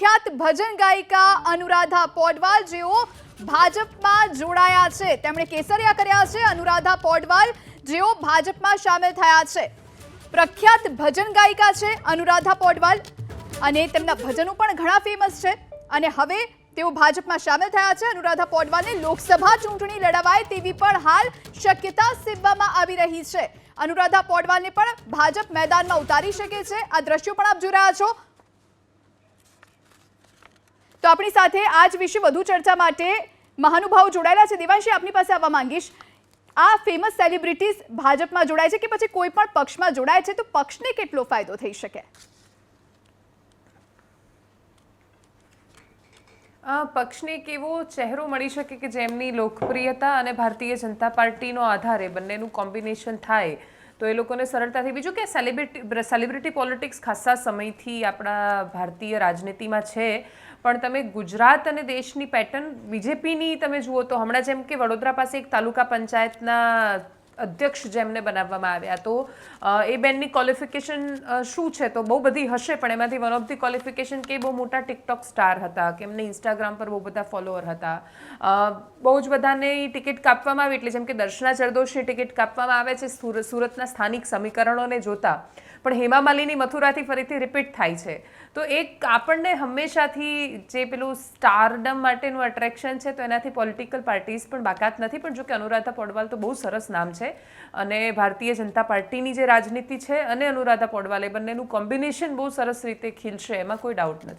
પ્રખ્યાત ભજન ગાયિકા અનુરાધા પોડવાલ જેઓ ભાજપમાં જોડાયા છે. તેમણે કેસરિયા કર્યા છે. અનુરાધા પોડવાલ જેઓ ભાજપમાં સામેલ થયા છે. પ્રખ્યાત ભજન ગાયિકા છે અનુરાધા પોડવાલ અને તેમના ભજનો પણ ઘણા ફેમસ છે. અને હવે તેઓ ભાજપમાં સામેલ થયા છે. અનુરાધા પોડવાલને લોકસભા ચૂંટણી લડાવાય તેવી પણ હાલ શક્યતા સેવવામાં આવી રહી છે. અનુરાધા પોડવાલને પણ ભાજપ મેદાનમાં ઉતારી શકે છે. આ દ્રશ્યો પણ આપ જોઈ રહ્યા છો. આપણી સાથે આજ વિશે વધુ ચર્ચા માટે મહાનુભાવ જોડાયેલા છે. દેવાંશી આપની પાસે આવવા માંગીશ. આ ફેમસ સેલિબ્રિટીઝ ભાજપમાં જોડાય છે કે પછી કોઈ પણ પક્ષમાં જોડાય છે? તો પક્ષને કેટલો ફાયદો થઈ શકે? પક્ષને એક એવો ચહેરો મળી શકે કે જેમની લોકપ્રિયતા અને ભારતીય જનતા પાર્ટીનો આધારે બંનેનું કોમ્બિનેશન થાય. તો એ લોકોને સરળતાથી બીજું કે સેલિબ્રિટી સેલિબ્રિટી પોલિટિક્સ ખાસા સમયથી આપણા ભારતીય રાજનીતિમાં છે. પણ તમે ગુજરાત અને દેશની પેટર્ન બીજેપીની તમે જુઓ તો હમણાં જેમ કે વડોદરા પાસે એક તાલુકા પંચાયતના અધ્યક્ષ જેમને બનાવવામાં આવ્યા. તો એ બેનની ક્વોલિફિકેશન શું છે? તો બહુ બધી હશે, પણ એમાંથી વન ઓફ ધી ક્વોલિફિકેશન કે બહુ મોટા ટિકટોક સ્ટાર હતા, કે એમને ઇન્સ્ટાગ્રામ પર બહુ બધા ફોલોઅર હતા. બહુ જ બધાને ટિકિટ કાપવામાં આવી, એટલે જેમ કે દર્શના જરદોશની ટિકિટ કાપવામાં આવે છે સુરત સુરતના સ્થાનિક સમીકરણોને જોતા. પણ હેમા માલિની મથુરાથી ફરીથી રિપીટ થાય છે. તો એક આપણને હંમેશાથી જે પેલું સ્ટારડમ માટેનું અટ્રેક્શન છે, તો એનાથી પોલિટિકલ પાર્ટીઝ પણ બાકાત નથી. પણ જો કે અનુરાધા પોડવાલ તો બહુ સરસ નામ છે. અને ભારતીય જનતા પાર્ટીની જે રાજનીતિ છે અને અનુરાધા પોડવાલ બંનેનું કોમ્બિનેશન બહુ સરસ રીતે ખીલશે, એમાં કોઈ ડાઉટ નથી.